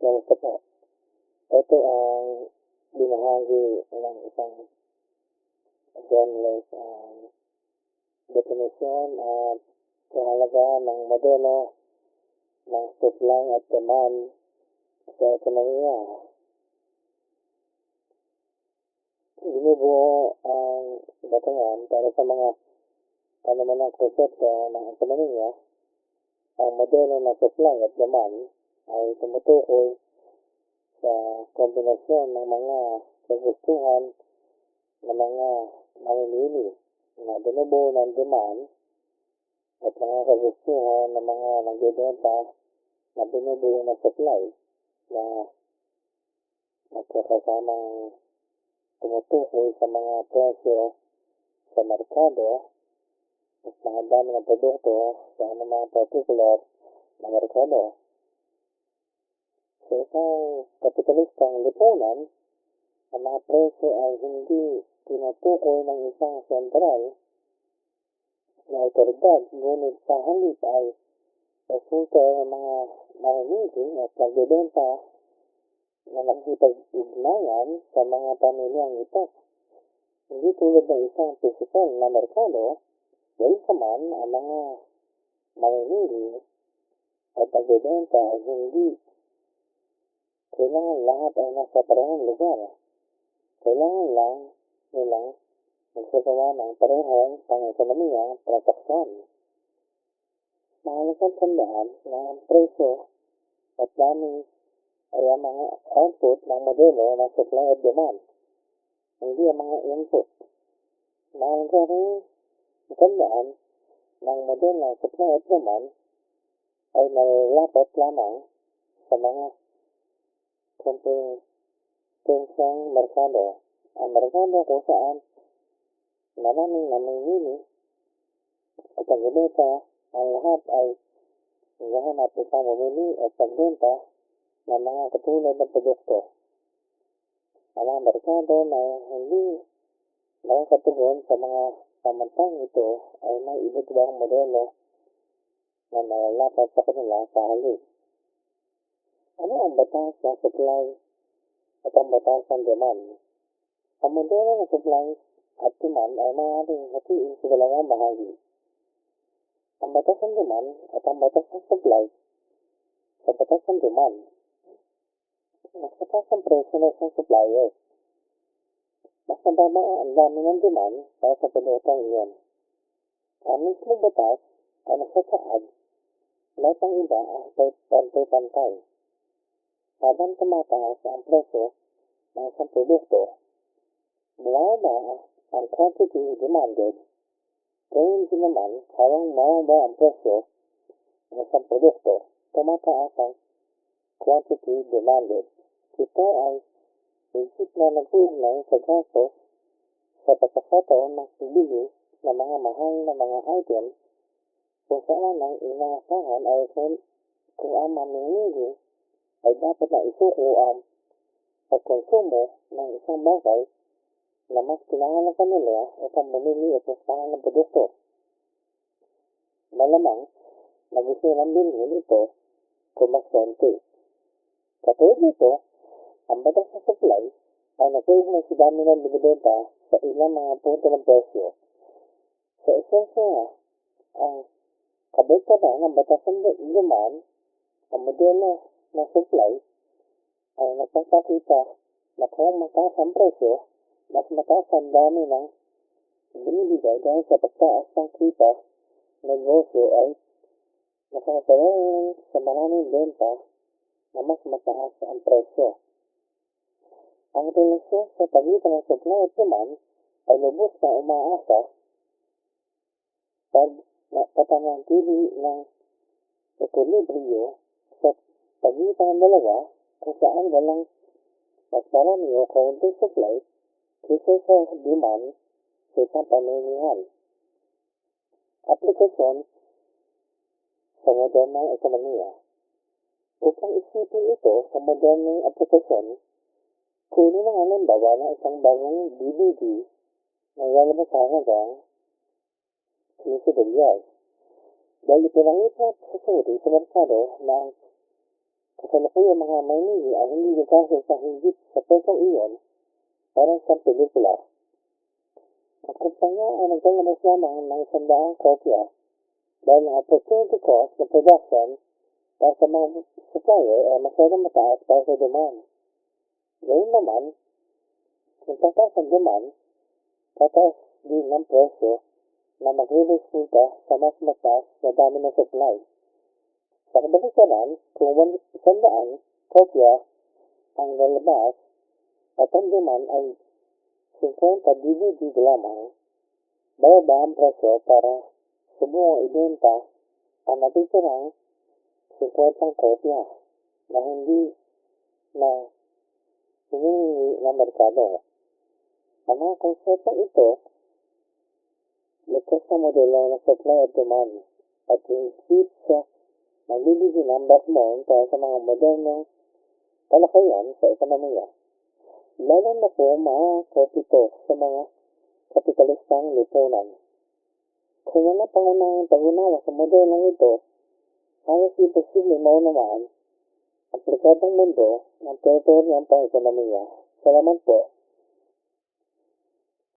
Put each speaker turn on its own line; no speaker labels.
Kamusta po? Ito ang binahagi ng isang journalist ang definisyon at kahalagahan ng modelo ng supply at demand sa ekonomiya. Binubuo ang batayan para sa mga ano man ang konsepto ng ekonomiya, ang modelo ng supply at demand ay tumutukoy sa kombinasyon ng mga kagustuhan ng mga namimili na binubuo ng demand at mga kagustuhan ng mga nagbebenta na binubuo ng supply na nagkakasamang tumutukoy sa mga presyo sa merkado at mga dami ng produkto sa anumang particular na merkado. Sa isang kapitalistang lipunan, ang mga presyo ay hindi tinutukoy ng isang sentral na otoridad, ngunit sa halip ay resulta ng mga namimili at nagbebenta na nakikipag-ugnayan sa mga pamilyang ito. Hindi tulad ng isang pisikal na merkado, welcome ang mga mamimili at nagbebenta ay hindi kailangan lahat ay nasa parehong lugar. Kailangan lang nilang magsagawa ng parehong pang-ekonomiyang transaksyon. Mahalagang tandaan na ang presyo at dami ay ang mga output ng modelo ng supply at demand, hindi ang mga input. Mahalaga rin tandaan na ang modelo ng supply at demand ay nalalapat lamang sa mga kompetensiyang merkado. Ang merkado kung saan? Maraming namimili at pagbebenta, ang lahat ay naghahanap isang bumili at pagbenta ng mga katulad ng produkto. Ang mga merkado na hindi nakakatugon sa mga pamantang ito ay may iba't ibang modelo na nalalapat sa kanila sa halip. Ano ang batas ng supply at ang batas ng demand? Ang modelo ng supply at demand ay maaaring hatiin sa dalawang bahagi. Ang batas ng demand at ang batas ng supply sa batas ng demand. Mas mataas ang presyo ng isang supplier. Mas mababa ang dami ng demand para sa produktong iyon. Ang mismong batas ay nagsasaad lahat ng iba ay pantay-pantay. Habang tumataas ang presyo ng isang produkto, bumaba ang quantity demanded, gayon din naman habang mababa ang presyo ng isang produkto, tumataas ang quantity demanded. Ito ay higit na nag-uugnay sa gastos sa pagkakataon ng pagbili ng mga mahal na mga items kung saan ang inaasahan ay kung, kung ang mamimili ay dapat na isuko ang pagkonsumo ng isang bagay na mas kinahanglan nila upang bumili at mas mahal ng produkto. Malamang na gusto nilang bilhin ito kung mas konti. Katulad nito, ang batas sa supply ay nag-uugnay sa dami ng binibenta sa ilang mga punto ng presyo. Sa esensya nga, ang kabaliktaran ng batas ng demand, ang modelo ng supply ay nagpapakita na kung mataas ang presyo, mas mataas ang dami ng binibigay dahil sa pagtaas ng kita negosyo ay nakakaroon sa maraming benta na mas mataas ang presyo. Ang relasyon sa pagitan ng supply at demand ay lubos na umaasa pag papanatili ng equilibrio sa pagitan ng dalawa kung saan walang mas marami o kaunting supply kaysa sa demand sa isang pamilihan. Aplikasyon sa modernong ekonomiya. Upang isipin ito sa modernong aplikasyon, kunin ang halimbawa ng isang bagong DVD na lalabas sa hanggang 15 dolyar. Dahil ipinangita sa suri sa merkado ng kasalukuyan mga Maynili ay hindi nagkasya sa higit sa pesong iyon para sa pelikula. Ang kumpanya ay naglalabas lamang ng isandaang kopya dahil ang opportunity cost ng production para sa mga supplier ay masyadong mataas para sa demand. Gayun naman, kung tataas ang demand, tataas din ang presyo na magre-resulta sa mas mataas na dami ng supply. Sa kabalisanan, kung one- isandaan kopya ang lalabas at ang demand ay 50 DVD lamang, bababa ang presyo para subukang ibenta ang natitirang 50 kopya na hindi na hinihingi ng merkado. Ang mga konseptong ito, likas na modelo ng supply at demand at iisip sa nagbibigay ng backbone para sa mga modernong talakayan sa ekonomiya. Lalo na po mga kopito sa mga kapitalistang lipunan. Kung wala pangunahing pag-unawa sa modelong ito, halos imposible maunamaan ang aplikadong mundo ng teritoryang pang-ekonomiya. Salamat po.